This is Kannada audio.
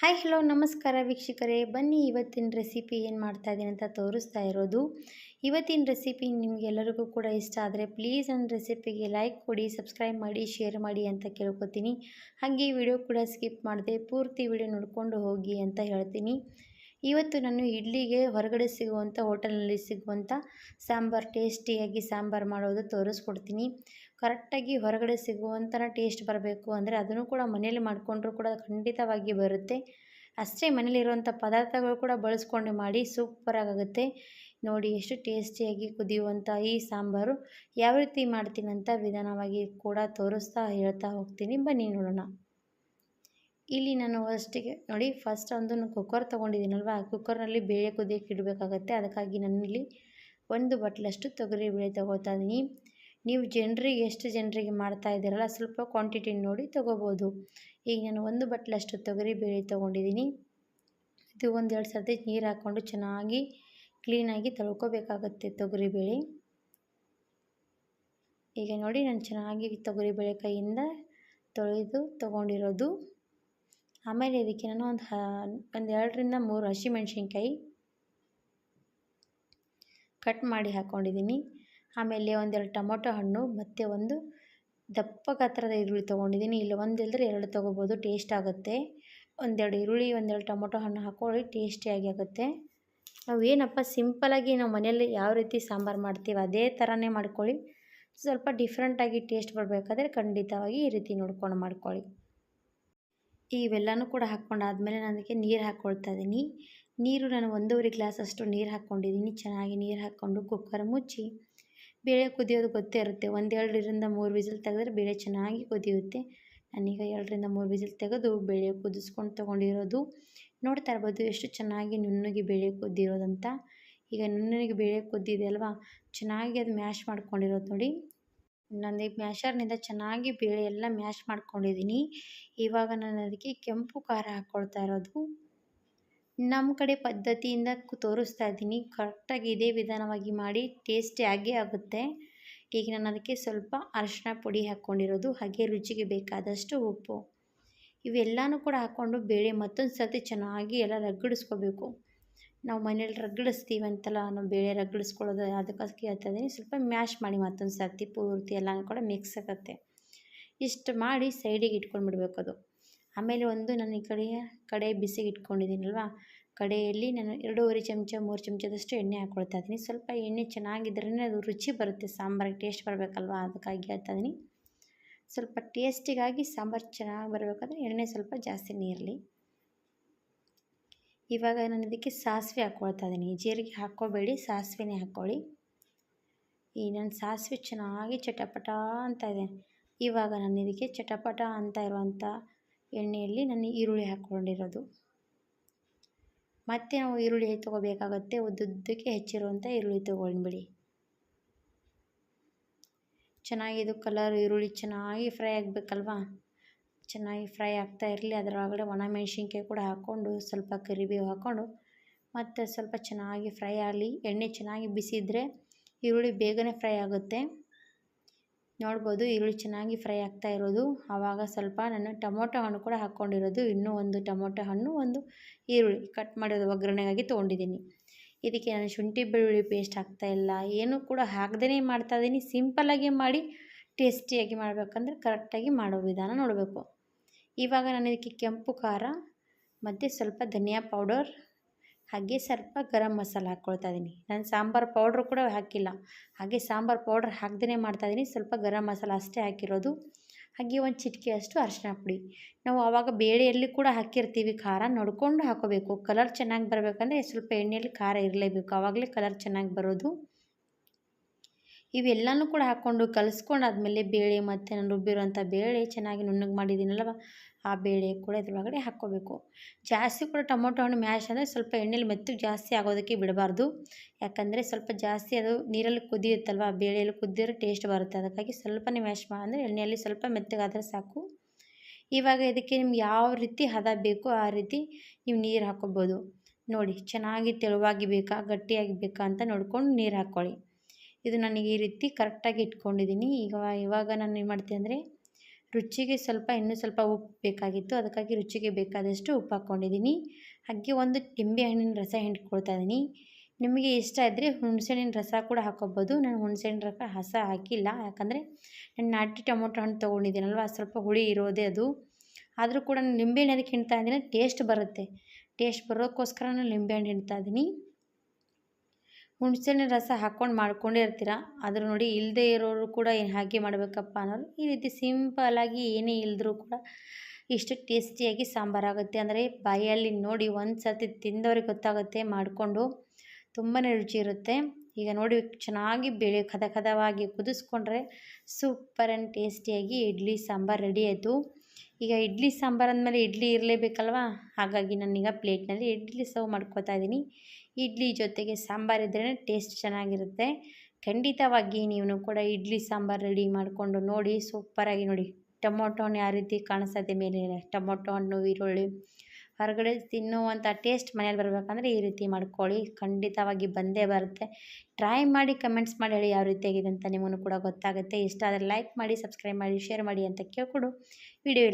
ಹಾಯ್ ಹಲೋ ನಮಸ್ಕಾರ ವೀಕ್ಷಕರೇ. ಬನ್ನಿ ಇವತ್ತಿನ ರೆಸಿಪಿ ಏನು ಮಾಡ್ತಾ ಇದ್ದೀನಿ ಅಂತ ತೋರಿಸ್ತಾ ಇರೋದು. ಇವತ್ತಿನ ರೆಸಿಪಿ ನಿಮಗೆಲ್ಲರಿಗೂ ಕೂಡ ಇಷ್ಟ ಆದರೆ ಪ್ಲೀಸ್ ನನ್ನ ರೆಸಿಪಿಗೆ ಲೈಕ್ ಕೊಡಿ ಸಬ್ಸ್ಕ್ರೈಬ್ ಮಾಡಿ ಶೇರ್ ಮಾಡಿ ಅಂತ ಕೇಳ್ಕೊತೀನಿ. ಹಾಗೆ ವಿಡಿಯೋ ಕೂಡ ಸ್ಕಿಪ್ ಮಾಡಿದೆ ಪೂರ್ತಿ ವಿಡಿಯೋ ನೋಡಿಕೊಂಡು ಹೋಗಿ ಅಂತ ಹೇಳ್ತೀನಿ. ಇವತ್ತು ನಾನು ಇಡ್ಲಿಗೆ ಹೊರಗಡೆ ಸಿಗುವಂಥ ಹೋಟೆಲ್ನಲ್ಲಿ ಸಿಗುವಂಥ ಸಾಂಬಾರು ಟೇಸ್ಟಿಯಾಗಿ ಸಾಂಬಾರು ಮಾಡೋದು ತೋರಿಸ್ಕೊಡ್ತೀನಿ. ಕರೆಕ್ಟಾಗಿ ಹೊರಗಡೆ ಸಿಗುವಂಥ ಟೇಸ್ಟ್ ಬರಬೇಕು ಅಂದರೆ ಅದನ್ನು ಕೂಡ ಮನೇಲಿ ಮಾಡಿಕೊಂಡ್ರೂ ಕೂಡ ಖಂಡಿತವಾಗಿ ಬರುತ್ತೆ. ಅಷ್ಟೇ ಮನೇಲಿರುವಂಥ ಪದಾರ್ಥಗಳು ಕೂಡ ಬಳಸ್ಕೊಂಡು ಮಾಡಿ ಸೂಪರಾಗುತ್ತೆ ನೋಡಿ ಎಷ್ಟು ಟೇಸ್ಟಿಯಾಗಿ ಕುದಿಯುವಂಥ ಈ ಸಾಂಬಾರು. ಯಾವ ರೀತಿ ಮಾಡ್ತೀನಿ ಅಂತ ವಿಧಾನವಾಗಿ ಕೂಡ ತೋರಿಸ್ತಾ ಹೇಳ್ತಾ ಹೋಗ್ತೀನಿ. ಬನ್ನಿ ನೋಡೋಣ. ಇಲ್ಲಿ ನಾನು ಫಸ್ಟಿಗೆ ನೋಡಿ ಫಸ್ಟ್ ಒಂದು ಕುಕ್ಕರ್ ತೊಗೊಂಡಿದ್ದೀನಲ್ವ? ಆ ಕುಕ್ಕರ್ನಲ್ಲಿ ಬೇಳೆ ಕುದಿಯೋಕೆ ಇಡಬೇಕಾಗತ್ತೆ. ಅದಕ್ಕಾಗಿ ನನ್ನಲ್ಲಿ ಒಂದು ಬಟ್ಲಷ್ಟು ತೊಗರಿ ಬೇಳೆ ತೊಗೊಳ್ತಾ ಇದ್ದೀನಿ. ನೀವು ಜನರಿಗೆ, ಎಷ್ಟು ಜನರಿಗೆ ಮಾಡ್ತಾ ಇದ್ದೀರಲ್ಲ, ಸ್ವಲ್ಪ ಕ್ವಾಂಟಿಟಿ ನೋಡಿ ತೊಗೋಬೋದು. ಈಗ ನಾನು ಒಂದು ಬಟ್ಲಷ್ಟು ತೊಗರಿ ಬೇಳೆ ತೊಗೊಂಡಿದ್ದೀನಿ. ಇದು ಒಂದೆರಡು ಸರ್ತಿ ನೀರು ಹಾಕ್ಕೊಂಡು ಚೆನ್ನಾಗಿ ಕ್ಲೀನಾಗಿ ತೊಳ್ಕೊಬೇಕಾಗತ್ತೆ ತೊಗರಿಬೇಳೆ ಈಗ ನೋಡಿ, ನಾನು ಚೆನ್ನಾಗಿ ತೊಗರಿಬೇಳೆ ಕೈಯಿಂದ ತೊಳೆದು ತೊಗೊಂಡಿರೋದು. ಆಮೇಲೆ ಇದಕ್ಕೆ ನಾನು ಒಂದು ಹ, ಒಂದು ಎರಡರಿಂದ ಮೂರು ಹಸಿಮೆಣ್ಸಿನ್ಕಾಯಿ ಕಟ್ ಮಾಡಿ ಹಾಕ್ಕೊಂಡಿದ್ದೀನಿ ಆಮೇಲೆ ಒಂದೆರಡು ಟೊಮೊಟೊ ಹಣ್ಣು, ಮತ್ತು ಒಂದು ದಪ್ಪ ಗಾತ್ರದ ಈರುಳ್ಳಿ ತೊಗೊಂಡಿದ್ದೀನಿ. ಇಲ್ಲ ಒಂದಿಲ್ಲದ್ರೆ ಎರಡು ತೊಗೋಬೋದು ಟೇಸ್ಟ್ ಆಗುತ್ತೆ. ಒಂದೆರಡು ಈರುಳ್ಳಿ, ಒಂದೆರಡು ಟೊಮೊಟೊ ಹಣ್ಣು ಹಾಕ್ಕೊಳ್ಳಿ ಟೇಸ್ಟಿಯಾಗಿ ಆಗುತ್ತೆ. ನಾವು ಏನಪ್ಪ ಸಿಂಪಲಾಗಿ ನಾವು ಮನೆಯಲ್ಲಿ ಯಾವ ರೀತಿ ಸಾಂಬಾರು ಮಾಡ್ತೀವಿ ಅದೇ ಥರನೇ ಮಾಡ್ಕೊಳ್ಳಿ. ಸ್ವಲ್ಪ ಡಿಫ್ರೆಂಟಾಗಿ ಟೇಸ್ಟ್ ಬರಬೇಕಾದ್ರೆ ಖಂಡಿತವಾಗಿ ಈ ರೀತಿ ನೋಡ್ಕೊಂಡು ಮಾಡ್ಕೊಳ್ಳಿ. ಇವೆಲ್ಲನೂ ಕೂಡ ಹಾಕ್ಕೊಂಡಾದಮೇಲೆ ನಾನು ಅದಕ್ಕೆ ನೀರು ಹಾಕ್ಕೊಳ್ತಾ ಇದ್ದೀನಿ. ನೀರು ನಾನು ಒಂದೂವರೆ ಗ್ಲಾಸ್ ಅಷ್ಟು ನೀರು ಹಾಕ್ಕೊಂಡಿದ್ದೀನಿ. ಚೆನ್ನಾಗಿ ನೀರು ಹಾಕ್ಕೊಂಡು ಕುಕ್ಕರ್ ಮುಚ್ಚಿ ಬೇಳೆ ಕುದಿಯೋದು ಗೊತ್ತೇ ಇರುತ್ತೆ. ಒಂದು ಎರಡರಿಂದ ಮೂರು ವಿಸಿಲ್ ತೆಗೆದ್ರೆ ಬೇಳೆ ಚೆನ್ನಾಗಿ ಕುದಿಯುತ್ತೆ. ನಾನೀಗ ಎರಡರಿಂದ ಮೂರು ವಿಸಿಲ್ ತೆಗೆದು ಬೇಳೆ ಕುದಿಸ್ಕೊಂಡು ತೊಗೊಂಡಿರೋದು. ನೋಡ್ತಾ ಇರ್ಬೋದು ಎಷ್ಟು ಚೆನ್ನಾಗಿ ನುಣ್ಣಗೆ ಬೇಳೆ ಕುದ್ದಿರೋದಂತ ಈಗ ನುಣ್ಣಗೆ ಬೇಳೆ ಕುದ್ದಿದೆ ಅಲ್ವಾ? ಚೆನ್ನಾಗಿ ಅದು ಮ್ಯಾಶ್ ಮಾಡ್ಕೊಂಡಿರೋದು ನೋಡಿ. ನಾನು ಮ್ಯಾಶರ್ನಿಂದ ಚೆನ್ನಾಗಿ ಬೇಳೆ ಎಲ್ಲ ಮ್ಯಾಶ್ ಮಾಡ್ಕೊಂಡಿದ್ದೀನಿ. ಇವಾಗ ನಾನು ಅದಕ್ಕೆ ಕೆಂಪು ಖಾರ ಹಾಕ್ಕೊಳ್ತಾ ಇರೋದು. ನಮ್ಮ ಕಡೆ ಪದ್ಧತಿಯಿಂದ ತೋರಿಸ್ತಾ ಇದ್ದೀನಿ. ಕರೆಕ್ಟಾಗಿ ಇದೇ ವಿಧಾನವಾಗಿ ಮಾಡಿ ಟೇಸ್ಟಿಯಾಗೇ ಆಗೇ ಆಗುತ್ತೆ. ಈಗ ನಾನು ಅದಕ್ಕೆ ಸ್ವಲ್ಪ ಅರಶಿನ ಪುಡಿ ಹಾಕ್ಕೊಂಡಿರೋದು ಹಾಗೆ ರುಚಿಗೆ ಬೇಕಾದಷ್ಟು ಉಪ್ಪು. ಇವೆಲ್ಲನೂ ಕೂಡ ಹಾಕ್ಕೊಂಡು ಬೇಳೆ ಮತ್ತೊಂದು ಸರ್ತಿ ಚೆನ್ನಾಗಿ ಎಲ್ಲ ರಗಡಿಸ್ಕೋಬೇಕು. ನಾವು ಮನೇಲಿ ರಗಡಿಸ್ತೀವಿ ಅಂತಲ್ಲ, ನಾವು ಬೇಳೆ ರಗಡಿಸ್ಕೊಳ್ಳೋದು ಅದಕ್ಕೋಸ್ಕರ ಹೇಳ್ತಾ ಇದ್ದೀನಿ ಸ್ವಲ್ಪ ಮ್ಯಾಶ್ ಮಾಡಿ ಮತ್ತೊಂದು ಸರ್ತಿ ಪೂರ್ತಿ ಎಲ್ಲನೂ ಕೂಡ ಮಿಕ್ಸ್ ಆಗುತ್ತೆ. ಇಷ್ಟು ಮಾಡಿ ಸೈಡಿಗೆ ಇಟ್ಕೊಂಡ್ಬಿಡ್ಬೇಕು ಅದು. ಆಮೇಲೆ ಒಂದು ನಾನು ಈ ಕಡೆ ಕಡೆ ಬಿಸಿಗೆ ಇಟ್ಕೊಂಡಿದ್ದೀನಲ್ವ? ಕಡೆಯಲ್ಲಿ ನಾನು ಎರಡೂವರೆ ಚಮಚ, ಮೂರು ಚಮಚದಷ್ಟು ಎಣ್ಣೆ ಹಾಕ್ಕೊಳ್ತಾ ಇದ್ದೀನಿ ಸ್ವಲ್ಪ ಎಣ್ಣೆ ಚೆನ್ನಾಗಿದ್ರೇ ಅದು ರುಚಿ ಬರುತ್ತೆ ಸಾಂಬಾರಿಗೆ ಟೇಸ್ಟ್ ಬರಬೇಕಲ್ವ? ಅದಕ್ಕಾಗಿ ಹೇಳ್ತಾ ಇದ್ದೀನಿ ಸ್ವಲ್ಪ ಟೇಸ್ಟಿಗಾಗಿ ಸಾಂಬಾರು ಚೆನ್ನಾಗಿ ಬರಬೇಕಾದ್ರೆ ಎಣ್ಣೆ ಸ್ವಲ್ಪ ಜಾಸ್ತಿನೇ ಇರಲಿ. ಇವಾಗ ನಾನು ಇದಕ್ಕೆ ಸಾಸಿವೆ ಹಾಕ್ಕೊಳ್ತಾ ಇದ್ದೀನಿ. ಜೀರಿಗೆ ಹಾಕ್ಕೋಬೇಡಿ, ಸಾಸಿವೆನೇ ಹಾಕ್ಕೊಳ್ಳಿ. ಈ ನನ್ನ ಸಾಸಿವೆ ಚೆನ್ನಾಗಿ ಚಟಪಟ ಅಂತ ಇದೆ. ಇವಾಗ ನಾನು ಇದಕ್ಕೆ ಚಟಪಟ ಅಂತ ಇರುವಂಥ ಎಣ್ಣೆಯಲ್ಲಿ ನಾನು ಈರುಳ್ಳಿ ಹಾಕ್ಕೊಂಡಿರೋದು. ಮತ್ತು ನಾವು ಈರುಳ್ಳಿ ತೊಗೋಬೇಕಾಗತ್ತೆ, ಉದ್ದುದ್ದಕ್ಕೆ ಹೆಚ್ಚಿರುವಂಥ ಈರುಳ್ಳಿ ತೊಗೊಂಡ್ಬಿಡಿ ಚೆನ್ನಾಗಿ ಇದು ಕಲರ್ ಈರುಳ್ಳಿ ಚೆನ್ನಾಗಿ ಫ್ರೈ ಆಗಬೇಕಲ್ವಾ? ಚೆನ್ನಾಗಿ ಫ್ರೈ ಆಗ್ತಾ ಇರಲಿ ಅದರೊಳಗಡೆ ಒಣಮೆಣ್ಸಿನ್ಕಾಯಿ ಕೂಡ ಹಾಕ್ಕೊಂಡು ಸ್ವಲ್ಪ ಕರಿಬೇವು ಹಾಕ್ಕೊಂಡು ಮತ್ತು ಸ್ವಲ್ಪ ಚೆನ್ನಾಗಿ ಫ್ರೈ ಆಗಲಿ. ಎಣ್ಣೆ ಚೆನ್ನಾಗಿ ಬಿಸಿ ಇದ್ದರೆ ಈರುಳ್ಳಿ ಬೇಗನೆ ಫ್ರೈ ಆಗುತ್ತೆ. ನೋಡ್ಬೋದು ಈರುಳ್ಳಿ ಚೆನ್ನಾಗಿ ಫ್ರೈ ಆಗ್ತಾ ಇರೋದು. ಆವಾಗ ಸ್ವಲ್ಪ ನಾನು ಟೊಮೊಟೊ ಹಣ್ಣು ಕೂಡ ಹಾಕ್ಕೊಂಡಿರೋದು. ಇನ್ನೂ ಒಂದು ಟೊಮೊಟೊ ಹಣ್ಣು, ಒಂದು ಈರುಳ್ಳಿ ಕಟ್ ಮಾಡಿರೋದು ಒಗ್ಗರಣೆಗಾಗಿ ತೊಗೊಂಡಿದ್ದೀನಿ. ಇದಕ್ಕೆ ನಾನು ಶುಂಠಿ ಬೆಳ್ಳುಳ್ಳಿ ಪೇಸ್ಟ್ ಹಾಕ್ತಾಯಿಲ್ಲ ಏನೂ ಕೂಡ ಹಾಕ್ದೇ ಮಾಡ್ತಾಯಿದ್ದೀನಿ ಸಿಂಪಲ್ಲಾಗಿ ಮಾಡಿ ಟೇಸ್ಟಿಯಾಗಿ ಮಾಡಬೇಕಂದ್ರೆ ಕರೆಕ್ಟಾಗಿ ಮಾಡೋ ವಿಧಾನ ನೋಡಬೇಕು. ಇವಾಗ ನಾನು ಇದಕ್ಕೆ ಕೆಂಪು ಖಾರ, ಮತ್ತು ಸ್ವಲ್ಪ ಧನಿಯಾ ಪೌಡರ್ ಹಾಗೆ ಸ್ವಲ್ಪ ಗರಂ ಮಸಾಲ ಹಾಕ್ಕೊಳ್ತಾ ಇದ್ದೀನಿ ನಾನು ಸಾಂಬಾರು ಪೌಡ್ರು ಕೂಡ ಹಾಕಿಲ್ಲ. ಹಾಗೆ ಸಾಂಬಾರು ಪೌಡ್ರ್ ಹಾಕ್ದೇ ಮಾಡ್ತಾಯಿದ್ದೀನಿ ಸ್ವಲ್ಪ ಗರಂ ಮಸಾಲ ಅಷ್ಟೇ ಹಾಕಿರೋದು. ಹಾಗೆ ಒಂದು ಚಿಟಿಕೆ ಅಷ್ಟು ಅರಿಶಿನ ಪುಡಿ. ನಾವು ಆವಾಗ ಬೇಳೆಯಲ್ಲಿ ಕೂಡ ಹಾಕಿರ್ತೀವಿ ಖಾರ. ನೋಡಿಕೊಂಡು ಹಾಕೋಬೇಕು. ಕಲರ್ ಚೆನ್ನಾಗಿ ಬರಬೇಕಂದ್ರೆ ಸ್ವಲ್ಪ ಎಣ್ಣೆಯಲ್ಲಿ ಖಾರ ಇರಲೇಬೇಕು. ಆವಾಗಲೇ ಕಲರ್ ಚೆನ್ನಾಗಿ ಬರೋದು. ಇವೆಲ್ಲನೂ ಕೂಡ ಹಾಕ್ಕೊಂಡು ಕಲಿಸ್ಕೊಂಡಾದ್ಮೇಲೆ ಬೇಳೆ ಮತ್ತು ನಾನು ರುಬ್ಬಿರೋಂಥ ಬೇಳೆ ಚೆನ್ನಾಗಿ ನುಣ್ಣಗೆ ಮಾಡಿದ್ದೀನಲ್ವ, ಆ ಬೇಳೆ ಕೂಡ ಇದ್ರೊಳಗಡೆ ಹಾಕ್ಕೋಬೇಕು. ಜಾಸ್ತಿ ಕೂಡ ಟೊಮೊಟೊ ಹಣ್ಣು ಮ್ಯಾಶ್ ಅಂದರೆ ಸ್ವಲ್ಪ ಎಣ್ಣೆಲಿ ಮೆತ್ತಗೆ ಜಾಸ್ತಿ ಆಗೋದಕ್ಕೆ ಬಿಡಬಾರ್ದು. ಯಾಕಂದರೆ ಸ್ವಲ್ಪ ಜಾಸ್ತಿ ಅದು ನೀರಲ್ಲಿ ಕುದಿಯುತ್ತಲ್ವ, ಬೇಳೆಯಲ್ಲಿ ಕುದ್ದಿರೋ ಟೇಸ್ಟ್ ಬರುತ್ತೆ. ಅದಕ್ಕಾಗಿ ಸ್ವಲ್ಪನೇ ಮ್ಯಾಶ್ ಅಂದರೆ ಎಣ್ಣೆಯಲ್ಲಿ ಸ್ವಲ್ಪ ಮೆತ್ತಗಾದರೆ ಸಾಕು. ಇವಾಗ ಇದಕ್ಕೆ ನಿಮ್ಗೆ ಯಾವ ರೀತಿ ಹದ ಬೇಕೋ ಆ ರೀತಿ ನೀವು ನೀರು ಹಾಕ್ಕೊಬೋದು. ನೋಡಿ, ಚೆನ್ನಾಗಿ ತೆಳುವಾಗಿ ಬೇಕಾ, ಗಟ್ಟಿಯಾಗಿ ಬೇಕಾ ಅಂತ ನೋಡ್ಕೊಂಡು ನೀರು ಹಾಕ್ಕೊಳ್ಳಿ. ಇದು ನನಗೆ ಈ ರೀತಿ ಕರೆಕ್ಟಾಗಿ ಇಟ್ಕೊಂಡಿದ್ದೀನಿ. ಈಗ ಇವಾಗ ನಾನು ಏನು ಮಾಡ್ತೀನಿ ಅಂದರೆ ರುಚಿಗೆ ಸ್ವಲ್ಪ, ಇನ್ನೂ ಸ್ವಲ್ಪ ಉಪ್ಪು ಬೇಕಾಗಿತ್ತು. ಅದಕ್ಕಾಗಿ ರುಚಿಗೆ ಬೇಕಾದಷ್ಟು ಉಪ್ಪು ಹಾಕ್ಕೊಂಡಿದ್ದೀನಿ. ಹಾಗೆ ಒಂದು ನಿಂಬೆ ಹಣ್ಣಿನ ರಸ ಹಿಂಡ್ಕೊಳ್ತಾ ಇದ್ದೀನಿ. ನಿಮಗೆ ಇಷ್ಟ ಇದ್ದರೆ ಹುಣಸೆಹಣ್ಣಿನ ರಸ ಕೂಡ ಹಾಕೋಬೋದು. ನಾನು ಹುಣಸೆಹಣ್ಣು ರಸ ಹಸ ಹಾಕಿಲ್ಲ. ಯಾಕಂದರೆ ನಾನು ನಾಟಿ ಟೊಮೊಟೊ ಹಣ್ಣು ತೊಗೊಂಡಿದ್ದೀನಲ್ವ, ಸ್ವಲ್ಪ ಹುಳಿ ಇರೋದೇ ಅದು. ಆದರೂ ಕೂಡ ನಾನು ನಿಂಬೆಹಣ್ಣು ಅದಕ್ಕೆ ಹಿಂಡ್ತಾ ಇದ್ದೀನಿ ಟೇಸ್ಟ್ ಬರುತ್ತೆ. ಟೇಸ್ಟ್ ಬರೋಕ್ಕೋಸ್ಕರ ನಾನು ನಿಂಬೆಹಣ್ಣು ಹಿಂಡ್ತಾ ಇದ್ದೀನಿ. ಹುಣಸೆಹಣ್ಣಿನ ರಸ ಹಾಕ್ಕೊಂಡು ಮಾಡ್ಕೊಂಡೇ ಇರ್ತೀರ? ಆದರೂ ನೋಡಿ ಇಲ್ಲದೇ ಇರೋರು ಕೂಡ ಏನು ಹಾಗೆ ಮಾಡಬೇಕಪ್ಪ ಅನ್ನೋರು ಈ ರೀತಿ ಸಿಂಪಲಾಗಿ ಏನೇ ಇಲ್ಲದ್ರೂ ಕೂಡ ಇಷ್ಟು ಟೇಸ್ಟಿಯಾಗಿ ಸಾಂಬಾರಾಗುತ್ತೆ. ಅಂದರೆ ಬಾಯಲ್ಲಿ ನೋಡಿ ಒಂದು ಸರ್ತಿ ತಿಂದವ್ರಿಗೆ ಗೊತ್ತಾಗುತ್ತೆ, ಮಾಡಿಕೊಂಡು ತುಂಬಾ ರುಚಿ ಇರುತ್ತೆ. ಈಗ ನೋಡಿ ಚೆನ್ನಾಗಿ ಬೇಳೆ ಕದ ಕದವಾಗಿ ಕುದಿಸ್ಕೊಂಡ್ರೆ ಸೂಪರ್ ಆ್ಯಂಡ್ ಟೇಸ್ಟಿಯಾಗಿ ಇಡ್ಲಿ ಸಾಂಬಾರು ರೆಡಿ ಆಯಿತು. ಈಗ ಇಡ್ಲಿ ಸಾಂಬಾರು ಅಂದಮೇಲೆ ಇಡ್ಲಿ ಇರಲೇಬೇಕಲ್ವಾ? ಹಾಗಾಗಿ ನಾನೀಗ ಪ್ಲೇಟ್ನಲ್ಲಿ ಇಡ್ಲಿ ಸರ್ವ್ ಮಾಡ್ಕೋತಾ ಇದ್ದೀನಿ. ಇಡ್ಲಿ ಜೊತೆಗೆ ಸಾಂಬಾರು ಇದ್ರೇ ಟೇಸ್ಟ್ ಚೆನ್ನಾಗಿರುತ್ತೆ. ಖಂಡಿತವಾಗಿ ನೀವು ಕೂಡ ಇಡ್ಲಿ ಸಾಂಬಾರು ರೆಡಿ ಮಾಡಿಕೊಂಡು ನೋಡಿ, ಸೂಪರಾಗಿ ನೋಡಿ. ಟೊಮೊಟೊ ಹಣ್ಣು ಯಾವ ರೀತಿ ಕಾಣಿಸ್ತದೆ ಮೇಲೆ ಟೊಮೊಟೊ, ಹಣ್ಣು, ಈರುಳ್ಳಿ ಹೊರಗಡೆ ತಿನ್ನುವಂಥ ಟೇಸ್ಟ್ ಮನೇಲಿ ಬರಬೇಕಂದ್ರೆ ಈ ರೀತಿ ಮಾಡ್ಕೊಳ್ಳಿ. ಖಂಡಿತವಾಗಿ ಬಂದೇ ಬರುತ್ತೆ. ಟ್ರೈ ಮಾಡಿ ಕಮೆಂಟ್ಸ್ ಮಾಡಿ ಹೇಳಿ ಯಾವ ರೀತಿಯಾಗಿದೆ ಅಂತ ನಿಮಗೂ ಕೂಡ ಗೊತ್ತಾಗುತ್ತೆ. ಇಷ್ಟ ಆದರೆ ಲೈಕ್ ಮಾಡಿ ಸಬ್ಸ್ಕ್ರೈಬ್ ಮಾಡಿ ಶೇರ್ ಮಾಡಿ ಅಂತ ಕೇಳ್ಕೊಡು. ವಿಡಿಯೋ